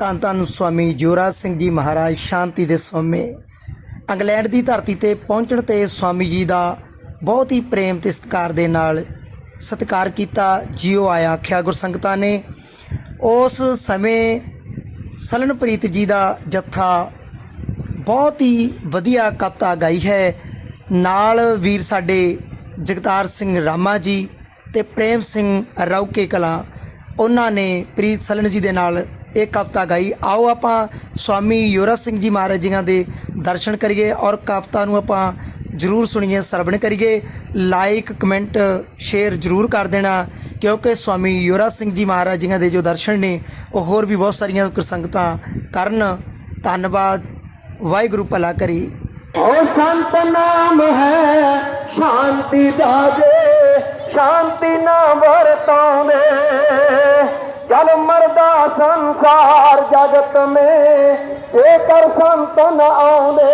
ਧੰਨ ਧੰਨ ਸਵਾਮੀ ਜੋਰਾ ਸਿੰਘ ਜੀ ਮਹਾਰਾਜ, ਸ਼ਾਂਤੀ ਦੇ ਸੋਮੇ। ਇੰਗਲੈਂਡ ਦੀ ਧਰਤੀ ਤੇ ਪਹੁੰਚਣ ਤੇ ਸਵਾਮੀ ਜੀ ਦਾ ਬਹੁਤ ਹੀ ਪ੍ਰੇਮ ਤੇ ਸਤਿਕਾਰ ਦੇ ਨਾਲ ਸਤਿਕਾਰ ਕੀਤਾ ਜਿਉ ਆਇਆ, ਆਖਿਆ ਗੁਰਸੰਗਤਾਂ ਨੇ। ਉਸ ਸਮੇਂ ਸਲਨਪ੍ਰੀਤ ਜੀ ਦਾ ਜੱਥਾ ਬਹੁਤ ਹੀ ਵਧੀਆ ਕਵਿਤਾ ਗਾਈ ਹੈ। ਨਾਲ ਵੀਰ ਸਾਡੇ ਜਗਤਾਰ ਸਿੰਘ ਰਾਮਾ ਜੀ ਤੇ ਪ੍ਰੇਮ ਸਿੰਘ ਰੌਕੇ ਕਲਾ, ਉਹਨਾਂ ਨੇ ਪ੍ਰੀਤ ਸਲਨ ਜੀ ਦੇ ਨਾਲ ਇਹ ਕਵਿਤਾ ਗਾਈ ਆਓ ਆਪਾਂ ਸਵਾਮੀ ਯੋਰਾ ਸਿੰਘ ਜੀ ਮਹਾਰਾਜ ਜੀਆਂ ਦੇ ਦਰਸ਼ਨ ਕਰੀਏ ਔਰ ਕਵਿਤਾ ਨੂੰ ਆਪਾਂ ਜਰੂਰ ਸੁਣੀਏ ਸਰਵਣ ਕਰੀਏ ਲਾਈਕ ਕਮੈਂਟ ਸ਼ੇਅਰ ਜਰੂਰ ਕਰ ਦੇਣਾ ਕਿਉਂਕਿ ਸਵਾਮੀ ਯੋਰਾ ਸਿੰਘ ਜੀ ਮਹਾਰਾਜ ਜੀਆਂ ਦੇ ਜੋ ਦਰਸ਼ਨ ਨੇ ਉਹ ਹੋਰ ਵੀ ਬਹੁਤ ਸਾਰੀਆਂ ਗੁਰਸੰਗਤਾਂ ਕਰਨ ਧੰਨਵਾਦ ਵਾਹਿਗੁਰੂ ਭਲਾ ਕਰੀ ਓ ਸੰਤ ਨਾਮ ਹੈ ਸ਼ਾਂਤੀ ਦਾਦੇ ਸ਼ਾਂਤੀ ਨਾ ਵਰਤਾਉਂਦੇ ਜਲ ਮਰਦਾ ਸੰਸਾਰ ਜਗਤ ਮੇ, ਜੇਕਰ ਸੰਤ ਨ ਆਉਂਦੇ।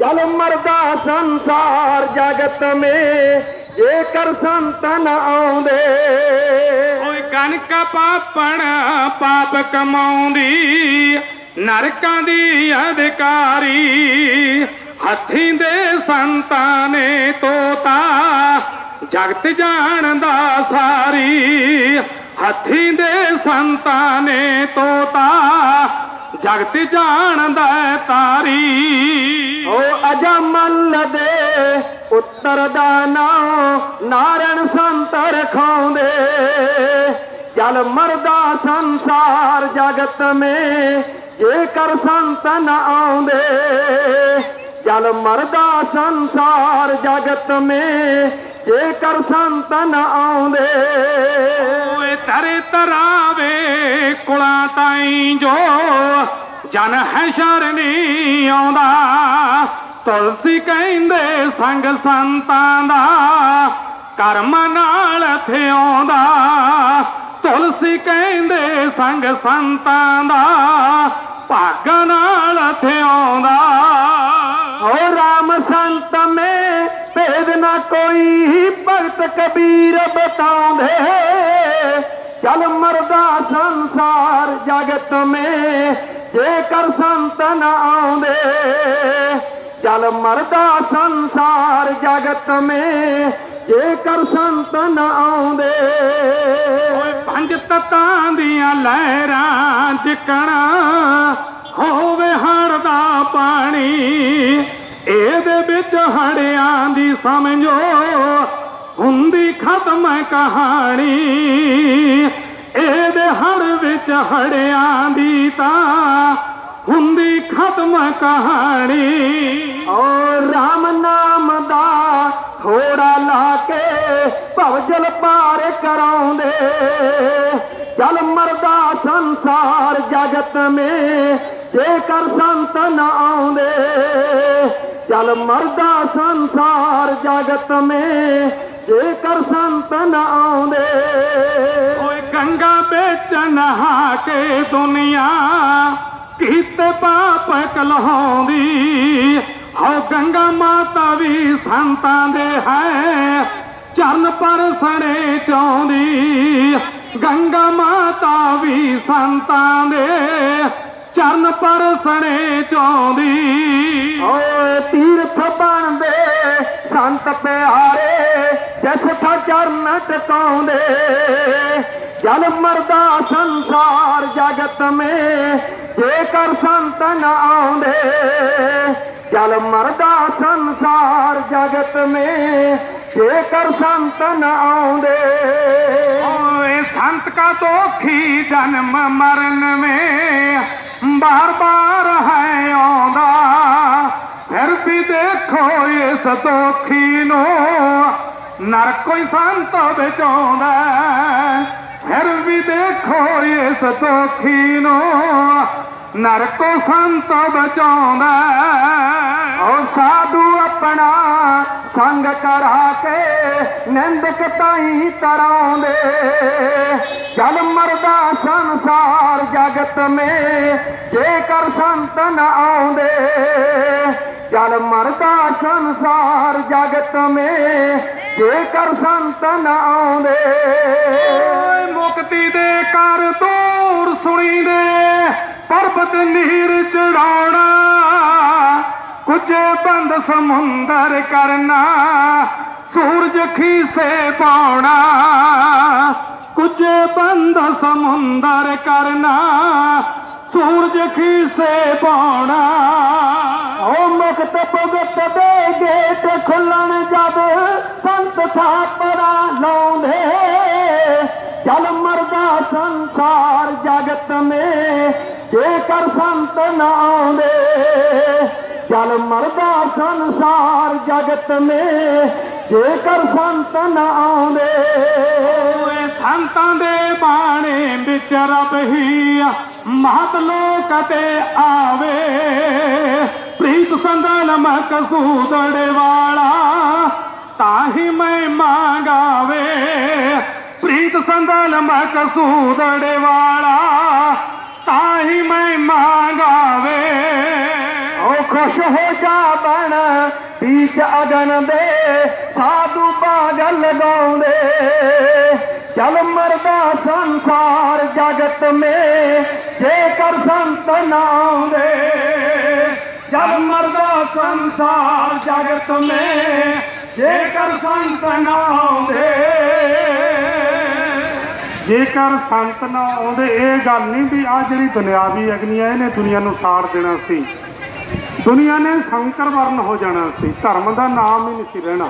ਜਲ ਮਰਦਾ ਸੰਸਾਰ ਜਗਤ ਮੇ, ਜੇਕਰ ਸੰਤ ਆਉਂਦੇ। ਕਣਕ ਪਾਪਣ ਪਾਪ ਕਮਾਉਂਦੀ, ਨਰਕਾਂ ਦੀ ਅਧਿਕਾਰੀ। ਹੱਥੀਂ ਦੇ ਸੰਤਾਂ ਨੇ ਤੋਤਾ, ਜਗਤ ਜਾਣਦਾ ਸਾਰੀ। ਹੱਥੀਂ ਦੇ ਸੰਤਾਂ ਨੇ ਤੋਤਾ, ਜਗਤ ਜਾਣਦਾ ਤਾਰੀ। ਓ ਅਜਮਲ ਦੇ ਉੱਤਰ ਦਾ ਨਾਮ ਨਾਰਾਇਣ ਸੰਤ ਰਖਾਉਂਦੇ। ਜਲ ਮਰਦਾ ਸੰਸਾਰ ਜਗਤ ਮੇ, ਜੇਕਰ ਸੰਤ ਨ ਆਉਂਦੇ। ਜਲ ਮਰਦਾ ਸੰਸਾਰ ਜਗਤ ਮੇ, ਜੇਕਰ ਸੰਤ ਨ ਆਉਂਦੇ। ਓਏ ਤਰੇ ਤਰਾਵੇ ਕੁਲਾਂ ਤਾਈਂ ਜੋ, ਜਨ ਹੈ ਸ਼ਰਨੀ ਆਉਂਦਾ। ਤੁਲਸੀ ਕਹਿੰਦੇ ਸੰਗ ਸੰਤਾਂ ਦਾ, ਕਰਮ ਨਾਲ ਥਿਆਉਂਦਾ ਤੁਲਸੀ ਕਹਿੰਦੇ ਸੰਗ ਸੰਤਾਂ ਦਾ, ਭਾਗ ਨਾਲ ਥੇ ਆਉਂਦਾ ਕਬੀਰ ਬਤਾਉਂਦੇ ਚਲ ਮਰਦਾ ਸੰਸਾਰ ਜਗਤ ਮੇ, ਜੇਕਰ ਸੰਤਨ ਆਉਂਦੇ। ਚਲ ਮਰਦਾ ਸੰਸਾਰ ਜਗਤ ਮੇ, ਜੇਕਰ ਸੰਤਨ ਆਉਂਦੇ। ਓਏ ਪੰਜ ਤਤਾਂ ਦੀਆਂ ਲਹਿਰਾਂ ਚਿਕਣਾ, ਹੋਵੇ ਹੜ ਦਾ ਪਾਣੀ। ਇਹਦੇ ਵਿੱਚ ਹੜਿਆਂ ਦੀ ਸਮਝੋ ਹੁੰਦੀ ਖਤਮ ਕਹਾਣੀ। ਇਹਦੇ ਹੜ ਵਿੱਚ ਹੜਿਆਂ ਦੀ ਤਾਂ ਹੁੰਦੀ ਖਤਮ ਕਹਾਣੀ। ਓ ਰਾਮ ਨਾਮ ਦਾ ਥੋੜਾ ਲਾ ਕੇ ਭਵਜਲ ਪਾਰ ਕਰਾਉਂਦੇ। ਜਲ ਮਰਦਾ ਸੰਸਾਰ ਜਗਤ ਮੇ, ਜੇਕਰ ਸੰਤ ਨ ਆਉਂਦੇ। ਜਲ ਮਰਦਾ ਸੰਸਾਰ ਜਗਤ ਮੇ ਜੇਕਰ ਸੰਤ ਨ ਆਉਂਦੇ ਓਏ ਗੰਗਾ ਵਿੱਚ ਨਹਾ ਕੇ ਦੁਨੀਆ ਕੀਤੇ ਪਾਪ ਕਲਹਾਉਂਦੀ ਹਉ ਗੰਗਾ ਮਾਤਾ ਵੀ ਸੰਤਾਂ ਦੇ ਹੈ ਚਰਨ ਪਰ ਸਣੇ ਚਾਉਂਦੀ। ਗੰਗਾ ਮਾਤਾ ਵੀ ਸੰਤਾਂ ਦੇ ਚਰਨ ਪਰ ਸਣੇ ਚਾਉਂਦੀ। ਓਏ ਤੀਰਥ ਬਣਦੇ ਸੰਤ ਪਿਆਰੇ, ਜਿਸ ਥਾਂ ਚਰਨ ਟਿਕਾਉਂਦੇ, ਜਲ ਮਰਦਾ ਸੰਸਾਰ ਜਗਤ ਮੇ, ਜੇਕਰ ਸੰਤ ਨਾ ਆਉਂਦੇ, ਜਲ ਮਰਦਾ ਸੰਸਾਰ ਜਗਤ ਮੇ, ਜੇਕਰ ਸੰਤ ਨਾ ਆਉਂਦੇ। ਓਏ ਸੰਤ ਕਾ ਤੋਖੀ ਜਨਮ ਮਰਨ ਮੇ ਬਾਰ ਬਾਰ ਹੈ ਆਉਂਦਾ। ਫਿਰ ਵੀ ਦੇਖੋ ਇਸ ਦੋਖੀ ਨੂੰ। ਨਰ ਕੋਈ ਸੰਤ ਬਚਾਉਂਦਾ ਫਿਰ ਵੀ ਦੇਖੋ ਇਸ ਦੋਖੀ ਨੂੰ। ਨਰ ਕੋ ਸੰਤ ਬਚਾਉਂਦਾ ਉਹ ਸਾਧੂ ਆਪਣਾ ਸੰਗ ਕਰਾ ਕੇ ਨਿੰਦਕ ਤਾਈ ਤਰਾਉਂਦੇ। ਜਲ ਮਰਦਾ ਸੰਸਾਰ ਜਗਤ ਮੇ, ਜੇਕਰ ਸੰਤ ਨ ਆਉਂਦੇ। ਜਲ ਮਰਦਾ ਸੰਸਾਰ ਜਗਤ ਮੇ, ਜੇਕਰ ਸੰਤ ਨ ਆਉਂਦੇ। ਓਏ ਮੁਕਤੀ ਦੇ ਕਰ ਦੂਰ ਸੁਣੀ ਦੇ ਮੌਤ ਨੀਰ ਚੜਾਉਣਾ। ਕੁਝ ਬੰਦ ਸਮੁੰਦਰ ਕਰਨਾ, ਸੂਰਜ ਖੀਸੇ ਪਾਉਣਾ। ਕੁਝ ਬੰਦ ਸਮੁੰਦਰ ਕਰਨਾ ਸੂਰਜ ਖੀਸੇ ਪਾਉਣਾ। ਓ ਮੁਕਤ ਭਗਤ ਦੇ ਗੇਟ ਖੁੱਲਣ ਜਦ ਸੰਤ ਥਾਪੜਾ ਲਾਉਂਦੇ। ਚਲ ਮਰਦਾ ਸੰਸਾਰ ਜਗਤ ਮੇ, ਜੇਕਰ ਸੰਤ ਨਾ ਆਉਂਦੇ। ਚਲ ਮਰਦਾ ਸੰਸਾਰ ਜਗਤ ਮੇ ਜੇਕਰ ਸੰਤ ਨਾ ਆਉਂਦੇ ਓਏ ਸੰਤਾਂ ਦੇ ਬਾਣੇ ਵਿੱਚ ਰੱਬ ਹੀ ਮਹਤ ਲੋਕ ਤੇ ਆਵੇ। ਪ੍ਰੀਤ ਸੰਦਨ ਮਕਸੂਦੜੇ ਵਾਲਾ ਤਾਂ ਹੀ ਮੈਂ ਮੰਗਾਵੇ। ਪ੍ਰੀਤ ਸੰਦਨ ਮਕਸੂਦੜੇ ਵਾਲਾ ਤਾਂ ਹੀ ਮੈਂ ਮੰਗਾਵੇ। ਓ ਖੁਸ਼ ਹੋ ਜਾ ਬਣ ਬੀਚ ਅਗਨ ਦੇ ਸਾਧੂ ਬਾਗ ਲਗਾਉਂਦੇ ਚਲ ਮਰਦਾ ਸੰਸਾਰ ਜਗਤ ਮੇ, ਜੇਕਰ ਸੰਤ ਨਾ ਆਉਂਦੇ। ਮਰਦਾ ਸੰਸਾਰ ਜਗਤ ਮੇ, ਜੇਕਰ ਸੰਤ ਨਾ ਆਉਂਦੇ। ਜੇਕਰ ਸੰਤ ਨਾ ਆਉਂਦੇ, ਇਹ ਗੱਲ ਨਹੀਂ ਵੀ ਆ ਜਿਹੜੀ ਦੁਨਿਆਵੀ ਅਗਨੀ ਹੈ ਇਹਨੇ ਦੁਨੀਆ ਨੂੰ ਸਾੜ ਦੇਣਾ ਸੀ। ਦੁਨੀਆ ਨੇ ਸ਼ੰਕਰ ਵਰਨ ਹੋ ਜਾਣਾ ਸੀ ਧਰਮ ਦਾ ਨਾਮ ਹੀ ਨਹੀਂ ਸੀ ਰਹਿਣਾ